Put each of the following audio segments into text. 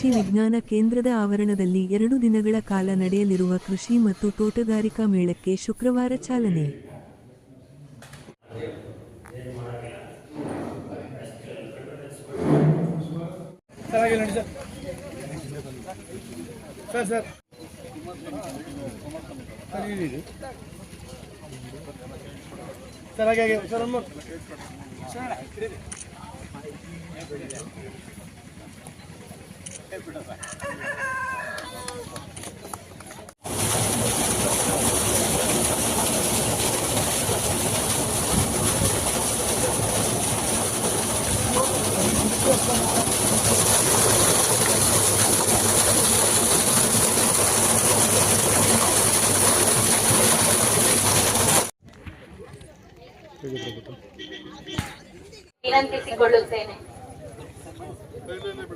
ಕೃಷಿ ವಿಜ್ಞಾನ ಕೇಂದ್ರದ ಆವರಣದಲ್ಲಿ ಎರಡು ದಿನಗಳ ಕಾಲ ನಡೆಯಲಿರುವ ಕೃಷಿ ಮತ್ತು ತೋಟಗಾರಿಕಾ ಮೇಳಕ್ಕೆ ಶುಕ್ರವಾರ ಚಾಲನೆ. ಸರ್. ಹಾಗೆ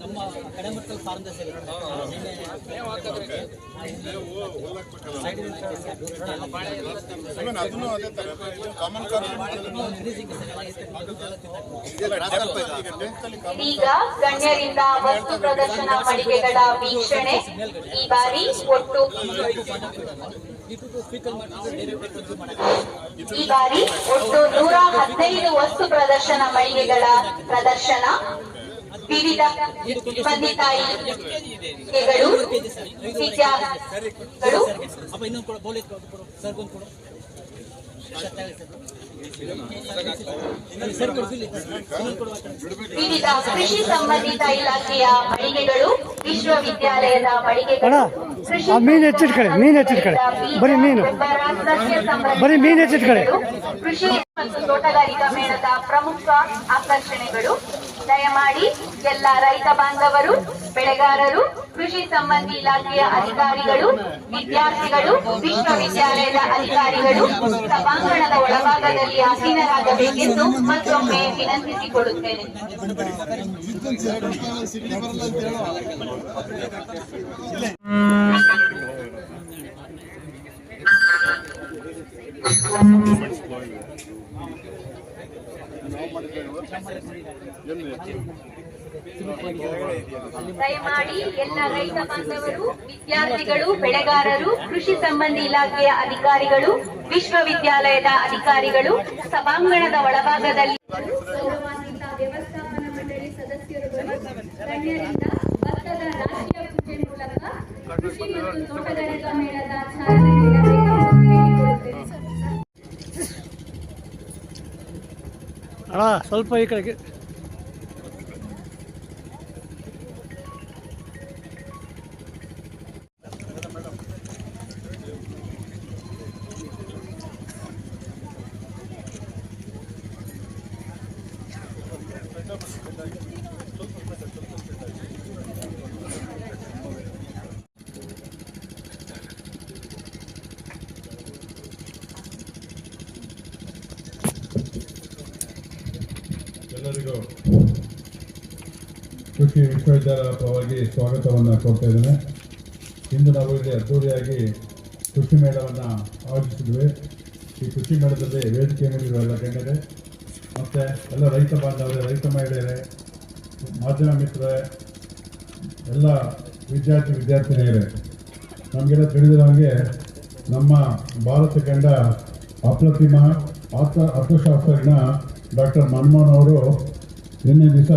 ನಮ್ಮ ಈಗ ಗಣ್ಯರಿಂದ ವಸ್ತು ಪ್ರದರ್ಶನ ಮಳಿಗೆಗಳ ವೀಕ್ಷಣೆ. ಈ ಬಾರಿ ಒಟ್ಟು ಈ ಬಾರಿ ಒಟ್ಟು ನೂರ ಹದಿನೈದು ವಸ್ತು ಪ್ರದರ್ಶನ ಮಳಿಗೆಗಳ ಪ್ರದರ್ಶನ. ವಿವಿಧ ಕೊಡು ಕೊಡು ಕೊಡು ಕೊಡು ಕಡೆ. ವಿವಿಧ ಕೃಷಿ ಸಂಬಂಧಿತ ಇಲಾಖೆಯ ಮಳಿಗೆಗಳು ವಿಶ್ವವಿದ್ಯಾಲಯದ ಮಳಿಗೆಗಳು ಮೀನ್ ಮೀನು ಮೀನ್ ಎತ್ತಿಟ್ಕೊಳ್ಳಿ. ಬರೀ ಮೀನು. ಬರೀ ಮೀನ್ ಎತ್ತಿಟ್ಕೊಳ್ಳಿ. ಕೃಷಿ ಮತ್ತು ತೋಟಗಾರಿಕಾ ಮೇಳದ ಪ್ರಮುಖ ಆಕರ್ಷಣೆಗಳು ದಯಮಾಡಿ ಎಲ್ಲ ರೈತ ಬಾಂಧವರು, ಬೆಳೆಗಾರರು, ಕೃಷಿ ಸಂಬಂಧಿ ಇಲಾಖೆಯ ಅಧಿಕಾರಿಗಳು, ವಿದ್ಯಾರ್ಥಿಗಳು, ವಿಶ್ವವಿದ್ಯಾಲಯದ ಅಧಿಕಾರಿಗಳು ಸಭಾಂಗಣದ ಒಳಭಾಗದಲ್ಲಿ ಆಸೀನರಾಗಬೇಕೆಂದು ಮತ್ತೊಮ್ಮೆ ವಿನಂತಿಸಿಕೊಳ್ಳುತ್ತೇನೆ. ದಯಮಾಡಿ ಎಲ್ಲ ರೈತ ಬಾಂಧವರು, ವಿದ್ಯಾರ್ಥಿಗಳು, ಬೆಳೆಗಾರರು, ಕೃಷಿ ಸಂಬಂಧಿ ಇಲಾಖೆಯ ಅಧಿಕಾರಿಗಳು, ವಿಶ್ವವಿದ್ಯಾಲಯದ ಅಧಿಕಾರಿಗಳು, ಸಭಾಂಗಣದ ಒಳಭಾಗದಲ್ಲಿ ಸದಸ್ಯರುಗಳು, ಗಣ್ಯರಿಂದ ಭತ್ತದ ರಾಷ್ಟ್ರೀಯ ಪೂಜೆ ಮೂಲಕ ಕೃಷಿ ಮತ್ತು ತೋಟಗಾರಿಕಾ ಮೇಳದ ಅಣ್ಣ ಸ್ವಲ್ಪ ಈ ಕಡೆಗೆ. ಎಲ್ಲರಿಗೂ ಕೃಷಿ ವಿಶ್ವವಿದ್ಯಾಲಯ ಪರವಾಗಿ ಸ್ವಾಗತವನ್ನು ಕೊಡ್ತಾ ಇದ್ದೇನೆ. ಇಂದು ನಾವು ಇಲ್ಲಿ ಅದ್ದೂರಿಯಾಗಿ ಕೃಷಿ ಮೇಳವನ್ನು ಆಯೋಜಿಸಿದ್ವಿ. ಈ ಕೃಷಿ ಮೇಳದಲ್ಲಿ ವೇದಿಕೆ ಮೇಲಿರುವ ಎಲ್ಲ ಗಣ್ಯರೇ, ಮತ್ತು ಎಲ್ಲ ರೈತ ಬಾಂಧವರೇ, ರೈತ ಮಹಿಳೆಯರೇ, ಮಾಧ್ಯಮ ಮಿತ್ರರೇ, ಎಲ್ಲ ವಿದ್ಯಾರ್ಥಿ ವಿದ್ಯಾರ್ಥಿನಿಯರೇ, ನಮಗೆಲ್ಲ ತಿಳಿದಿರೋ ಹಾಗೆ ನಮ್ಮ ಭಾರತ ಕಂಡ ಅಪ್ರತಿಮ ಅರ್ಥ ಅರ್ಥಶಾಸ್ತ್ರಜ್ಞ ಡಾಕ್ಟರ್ ಮನಮೋಹನ್ ಅವರು ನಿನ್ನೆ ದಿವಸ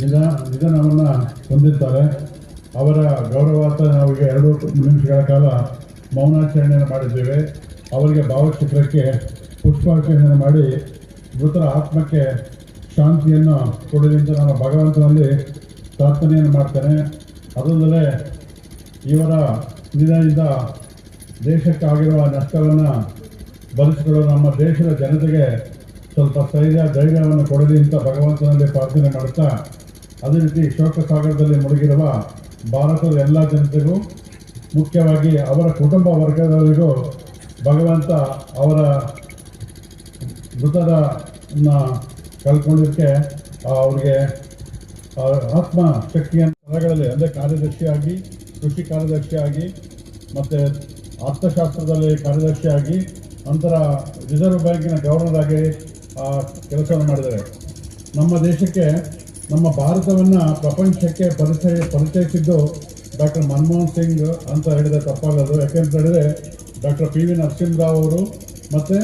ನಿಧ ನಿಧನವನ್ನು ಹೊಂದಿದ್ದಾರೆ. ಅವರ ಗೌರವಾರ್ಥ ನಾವು ಈಗ ಎರಡು ನಿಮಿಷಗಳ ಕಾಲ ಮೌನಾಚರಣೆಯನ್ನು ಮಾಡಿದ್ದೇವೆ. ಅವರಿಗೆ ಭಾವಚಿತ್ರಕ್ಕೆ ಪುಷ್ಪಾರ್ಚನೆಯನ್ನು ಮಾಡಿ ಮೃತರ ಆತ್ಮಕ್ಕೆ ಶಾಂತಿಯನ್ನು ಕೊಡಲಿ ಅಂತ ನಾನು ಭಗವಂತನಲ್ಲಿ ಪ್ರಾರ್ಥನೆಯನ್ನು ಮಾಡ್ತೇನೆ. ಅದಲ್ಲದೆ ಇವರ ನಿಧನದಿಂದ ದೇಶಕ್ಕಾಗಿರುವ ನಷ್ಟವನ್ನು ಭರಿಸಿಕೊಳ್ಳಲು ನಮ್ಮ ದೇಶದ ಜನತೆಗೆ ಸ್ವಲ್ಪ ಸ್ಥೈರ್ಯ, ಧೈರ್ಯವನ್ನು ಕೊಡಲಿ ಅಂತ ಭಗವಂತನಲ್ಲಿ ಪ್ರಾರ್ಥನೆ ಮಾಡುತ್ತಾ, ಅದೇ ರೀತಿ ಶೋಕ ಸಾಗರದಲ್ಲಿ ಮುಳುಗಿರುವ ಭಾರತದ ಎಲ್ಲ ಜನತೆಗೂ, ಮುಖ್ಯವಾಗಿ ಅವರ ಕುಟುಂಬ ವರ್ಗದವರಿಗೂ ಭಗವಂತ ಅವರ ಮೃತರನ್ನ ಕಳ್ಕೊಂಡಿದ್ದಕ್ಕೆ ಅವ್ರಿಗೆ ಆತ್ಮ ಶಕ್ತಿಯ ಸ್ಥಳಗಳಲ್ಲಿ, ಅಂದರೆ ಕಾರ್ಯದರ್ಶಿಯಾಗಿ, ಕೃಷಿ ಕಾರ್ಯದರ್ಶಿಯಾಗಿ, ಮತ್ತು ಅರ್ಥಶಾಸ್ತ್ರದಲ್ಲಿ ಕಾರ್ಯದರ್ಶಿಯಾಗಿ ನಂತರ ರಿಸರ್ವ್ ಬ್ಯಾಂಕಿನ ಗವರ್ನರ್ ಆಗಿ ಕೆಲಸವನ್ನು ಮಾಡಿದ್ದಾರೆ. ನಮ್ಮ ದೇಶಕ್ಕೆ, ನಮ್ಮ ಭಾರತವನ್ನು ಪ್ರಪಂಚಕ್ಕೆ ಪರಿಚಯ, ಪರಿಚಯಿಸಿದ್ದು ಡಾಕ್ಟರ್ ಮನಮೋಹನ್ ಸಿಂಗ್ ಅಂತ ಹೇಳಿದರೆ ತಪ್ಪಾಗದು ಯಾಕೆಂತ ಹೇಳಿದರೆ, ಡಾಕ್ಟರ್ ಪಿ ವಿ ನರಸಿಂಹರಾವ್ ಅವರು ಮತ್ತು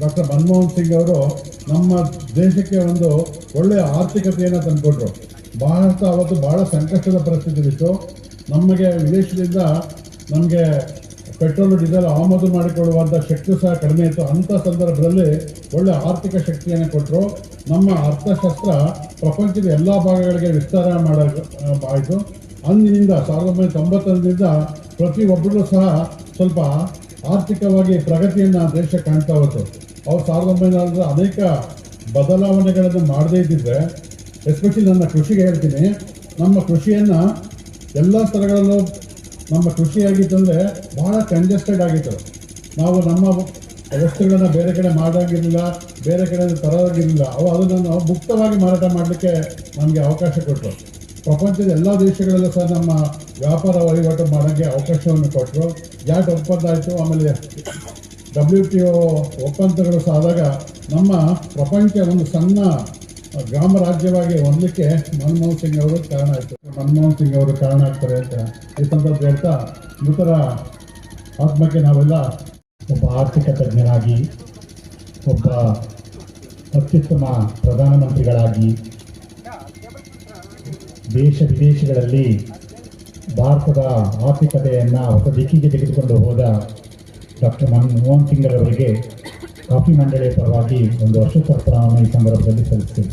ಡಾಕ್ಟರ್ ಮನಮೋಹನ್ ಸಿಂಗ್ ಅವರು ನಮ್ಮ ದೇಶಕ್ಕೆ ಒಂದು ಒಳ್ಳೆಯ ಆರ್ಥಿಕತೆಯನ್ನು ತಂದುಕೊಟ್ರು. ಭಾರತ ಅವತ್ತು ಭಾಳ ಸಂಕಷ್ಟದ ಪರಿಸ್ಥಿತಿ ಇತ್ತು ನಮಗೆ ವಿದೇಶದಿಂದ ನಮಗೆ ಪೆಟ್ರೋಲ್ ಡೀಸೆಲ್ ಆಮದು ಮಾಡಿಕೊಳ್ಳುವಂಥ ಶಕ್ತಿ ಸಹ ಕಡಿಮೆ ಇತ್ತು. ಅಂಥ ಸಂದರ್ಭದಲ್ಲಿ ಒಳ್ಳೆ ಆರ್ಥಿಕ ಶಕ್ತಿಯನ್ನು ಕೊಟ್ಟರು ನಮ್ಮ ಅರ್ಥಶಾಸ್ತ್ರ ಪ್ರಪಂಚದ ಎಲ್ಲ ಭಾಗಗಳಿಗೆ ವಿಸ್ತಾರ ಮಾಡ ಆಯಿತು. ಅಂದಿನಿಂದ ಸಾವಿರದ ಒಂಬೈನೂರ ತೊಂಬತ್ತೊಂದರಿಂದ ಪ್ರತಿಯೊಬ್ಬರೂ ಸಹ ಸ್ವಲ್ಪ ಆರ್ಥಿಕವಾಗಿ ಪ್ರಗತಿಯನ್ನು ದೇಶ ಕಾಣ್ತಾ ಹೋಯಿತು. ಅವ್ರು ಸಾವಿರದ ಒಂಬೈನೂರ ಅನೇಕ ಬದಲಾವಣೆಗಳನ್ನು ಮಾಡದೇ ಇದ್ದಿದ್ದರೆ ಎಸ್ಪೆಷಲಿ ನನ್ನ ಕೃಷಿಗೆ ಹೇಳ್ತೀನಿ. ನಮ್ಮ ಕೃಷಿಯನ್ನು ಎಲ್ಲ ಸ್ಥಳಗಳಲ್ಲೂ ನಮ್ಮ ಕೃಷಿ ಆಗಿತ್ತಂದರೆ ಭಾಳ ಕಂಜೆಸ್ಟೆಡ್ ಆಗಿತ್ತು. ನಾವು ನಮ್ಮ ವಸ್ತುಗಳನ್ನು ಬೇರೆ ಕಡೆ ಮಾಡೋಂಗಿರಲಿಲ್ಲ ಬೇರೆ ಕಡೆ ತರೋಂಗಿರಲಿಲ್ಲ ಅವು ಅದನ್ನು ನಾವು ಮುಕ್ತವಾಗಿ ಮಾರಾಟ ಮಾಡಲಿಕ್ಕೆ ನಮಗೆ ಅವಕಾಶ ಕೊಟ್ಟರು ಪ್ರಪಂಚದ ಎಲ್ಲ ದೇಶಗಳಲ್ಲೂ ಸಹ ನಮ್ಮ ವ್ಯಾಪಾರ ವಹಿವಾಟು ಮಾಡೋಕ್ಕೆ ಅವಕಾಶವನ್ನು ಕೊಟ್ಟರು ಜಾಟ್ ಒಪ್ಪಂದ ಆಯಿತು, ಆಮೇಲೆ ಡಬ್ಲ್ಯೂ ಟಿ ಒ ಒಪ್ಪಂದಗಳು ಸಹ ಆದಾಗ ನಮ್ಮ ಪ್ರಪಂಚ ಒಂದು ಸಣ್ಣ ಗ್ರಾಮ ರಾಜ್ಯವಾಗಿ ಹೊಂದಲಿಕ್ಕೆ ಮನಮೋಹನ್ ಸಿಂಗ್ ಅವರು ಕಾರಣ ಆಯಿತು. ಮನಮೋಹನ್ ಸಿಂಗ್ ಅವರು ಕಾರಣ ಆಗ್ತಾರೆ ಅಂತ ಈ ಸಂದರ್ಭ ಹೇಳ್ತಾ, ಮೃತರ ಆತ್ಮಕ್ಕೆ ನಾವೆಲ್ಲ ಒಬ್ಬ ಆರ್ಥಿಕ ತಜ್ಞರಾಗಿ, ಒಬ್ಬ ಅತ್ಯುತ್ತಮ ಪ್ರಧಾನಮಂತ್ರಿಗಳಾಗಿ ದೇಶ ವಿದೇಶಗಳಲ್ಲಿ ಭಾರತದ ಆರ್ಥಿಕತೆಯನ್ನು ಹೊಸ ದಿಕ್ಕಿಗೆ ತೆಗೆದುಕೊಂಡು ಹೋದ ಡಾಕ್ಟರ್ ಮನಮೋಹನ್ ಸಿಂಗ್ರವರಿಗೆ ಕಾಫಿ ಮಂಡಳಿಯ ಪರವಾಗಿ ಒಂದು ವರ್ಷೋತ್ತರವನ್ನು ಈ ಸಂದರ್ಭದಲ್ಲಿ ಸಲ್ಲಿಸ್ತೀವಿ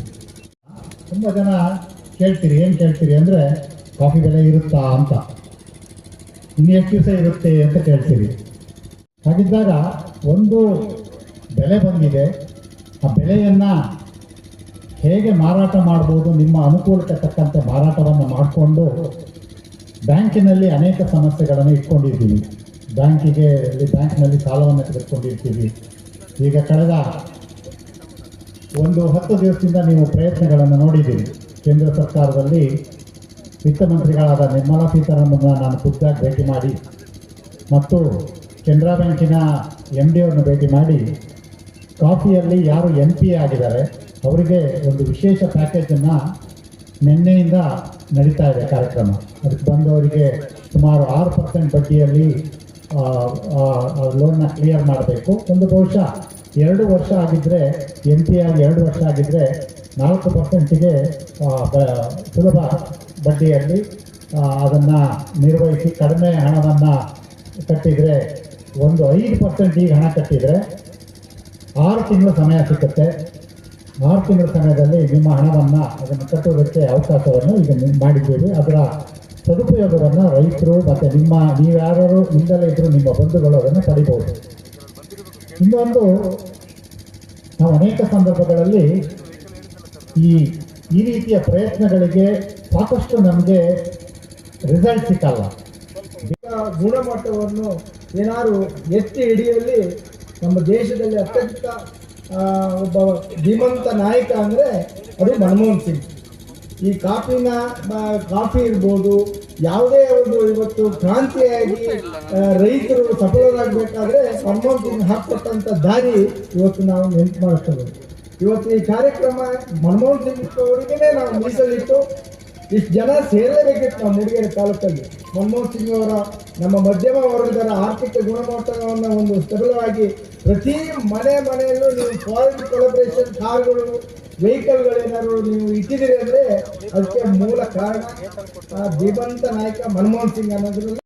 ತುಂಬ ಜನ ಕೇಳ್ತೀರಿ, ಏನು ಕೇಳ್ತೀರಿ ಅಂದರೆ, ಕಾಫಿ ಬೆಲೆ ಇರುತ್ತಾ ಅಂತ. ಇನ್ನು ಎಷ್ಟು ದಿವಸ ಇರುತ್ತೆ ಅಂತ ಕೇಳ್ತೀರಿ. ಹಾಗಿದ್ದಾಗ ಒಂದು ಬೆಲೆ ಬಂದಿದೆ. ಆ ಬೆಲೆಯನ್ನು ಹೇಗೆ ಮಾರಾಟ ಮಾಡ್ಬೋದು, ನಿಮ್ಮ ಅನುಕೂಲಕ್ಕೆ ತಕ್ಕಂತೆ ಮಾರಾಟವನ್ನು ಮಾಡಿಕೊಂಡು ಬ್ಯಾಂಕಿನಲ್ಲಿ ಅನೇಕ ಸಮಸ್ಯೆಗಳನ್ನು ಇಟ್ಕೊಂಡಿದ್ದೀವಿ. ಬ್ಯಾಂಕಿಗೆ, ಬ್ಯಾಂಕ್ನಲ್ಲಿ ಸಾಲವನ್ನು ತೆಗೆದುಕೊಂಡಿರ್ತೀವಿ. ಈಗ ಕಳೆದ ಒಂದು ಹತ್ತು ದಿವಸದಿಂದ ನೀವು ಪ್ರಯತ್ನಗಳನ್ನು ನೋಡಿದ್ದೀರಿ. ಕೇಂದ್ರ ಸರ್ಕಾರದಲ್ಲಿ ವಿತ್ತ ಮಂತ್ರಿಗಳಾದ ನಿರ್ಮಲಾ ಸೀತಾರಾಮನ್ನ ನಾನು ಖುದ್ದಾಗಿ ಭೇಟಿ ಮಾಡಿ ಮತ್ತು ಕೆನರಾ ಬ್ಯಾಂಕಿನ ಎಂ ಡಿ ಅವ್ರನ್ನ ಭೇಟಿ ಮಾಡಿ ಕಾಫಿಯಲ್ಲಿ ಯಾರು ಎಂ ಪಿ ಆಗಿದ್ದಾರೆ ಅವರಿಗೆ ಒಂದು ವಿಶೇಷ ಪ್ಯಾಕೇಜನ್ನು ನಿನ್ನೆಯಿಂದ ನಡೀತಾ ಇದೆ ಕಾರ್ಯಕ್ರಮ. ಅದಕ್ಕೆ ಬಂದವರಿಗೆ ಸುಮಾರು ಆರು ಪರ್ಸೆಂಟ್ ಬಡ್ಡಿಯಲ್ಲಿ ಲೋನ್ನ ಕ್ಲಿಯರ್ ಮಾಡಬೇಕು. ಒಂದು ಬಹುಶಃ ಎರಡು ವರ್ಷ ಆಗಿದ್ದರೆ ಎನ್ ಪಿ ಆಗಿ ಎರಡು ವರ್ಷ ಆಗಿದ್ದರೆ ನಾಲ್ಕು ಪರ್ಸೆಂಟಿಗೆ ಸುಲಭ ಬಡ್ಡಿಯಲ್ಲಿ ಅದನ್ನು ನಿರ್ವಹಿಸಿ ಕಡಿಮೆ ಹಣವನ್ನು ಕಟ್ಟಿದರೆ, ಒಂದು ಐದು ಪರ್ಸೆಂಟ್ ಈಗ ಹಣ ಕಟ್ಟಿದರೆ ಆರು ತಿಂಗಳು ಸಮಯ ಸಿಗುತ್ತೆ ಆರು ತಿಂಗಳ ಸಮಯದಲ್ಲಿ ನಿಮ್ಮ ಹಣವನ್ನು ಅದನ್ನು ಕಟ್ಟುವುದಕ್ಕೆ ಅವಕಾಶವನ್ನು ಈಗ ಮಾಡಿದ್ದೀವಿ. ಅದರ ಸದುಪಯೋಗವನ್ನು ರೈತರು ಮತ್ತು ನಿಮ್ಮ ನೀವ್ಯಾರು ನಿಂದಲೇ ಇದ್ದರೂ ನಿಮ್ಮ ಬಂಧುಗಳು ಅದನ್ನು ಪಡಿಬೋದು ಇನ್ನೊಂದು, ನಾವು ಅನೇಕ ಸಂದರ್ಭಗಳಲ್ಲಿ ಈ ಈ ರೀತಿಯ ಪ್ರಯತ್ನಗಳಿಗೆ ಸಾಕಷ್ಟು ನಮಗೆ ರಿಸಲ್ಟ್ ಸಿಕ್ಕಲ್ಲ. ಗುಣಮಟ್ಟವನ್ನು ಏನಾದ್ರು ಎತ್ತಿ ಹಿಡಿಯಲ್ಲಿ ನಮ್ಮ ದೇಶದಲ್ಲಿ ಅತ್ಯಂತ ಒಬ್ಬ ಧೀಮಂತ ನಾಯಕ ಅಂದರೆ ಅದು ಮನಮೋಹನ್ ಸಿಂಗ್. ಈ ಕಾಫಿನ ಕಾಫಿ ಇರ್ಬೋದು ಯಾವುದೇ ಒಂದು ಇವತ್ತು ಕ್ರಾಂತಿಯಾಗಿ ರೈತರು ಸಫಲರಾಗಬೇಕಾದ್ರೆ ಮನಮೋಹನ್ ಸಿಂಗ್ ಹಾಕ್ಕೊಟ್ಟಂಥ ದಾರಿ ಇವತ್ತು ನಾವು ನೆನಪು ಮಾಡ್ತೇವೆ. ಇವತ್ತು ಈ ಕಾರ್ಯಕ್ರಮ ಮನಮೋಹನ್ ಸಿಂಗ್ ಅವರಿಗೇ ನಾವು ಮೀಸಲಿಟ್ಟು ಇಷ್ಟು ಜನ ಸೇರಲೇಬೇಕಿತ್ತು ನಮ್ಮ ಮೂಡಿಗೆರೆ ತಾಲೂಕಲ್ಲಿ. ಮನಮೋಹನ್ ಸಿಂಗ್ ಅವರ ನಮ್ಮ ಮಧ್ಯಮ ವರ್ಗದರ ಆರ್ಥಿಕ ಗುಣಮಟ್ಟವನ್ನು ಒಂದು ಸಬಲವಾಗಿ ಪ್ರತಿ ಮನೆ ಮನೆಯಲ್ಲೂ ನೀವು ಫಾರಿನ್ ಕೊಲಬ್ರೇಷನ್ ಕಾರ್ಗಳು ವೆಹಿಕಲ್ಗಳೇನಾದ್ರು ನೀವು ಇಟ್ಟಿದ್ದೀರಿ ಅಂದರೆ ಅದಕ್ಕೆ ಮೂಲ ಕಾರಣ ಆ ಜೀವಂತ ನಾಯಕ ಮನಮೋಹನ್ ಸಿಂಗ್ ಅನ್ನೋದ್ರಲ್ಲಿ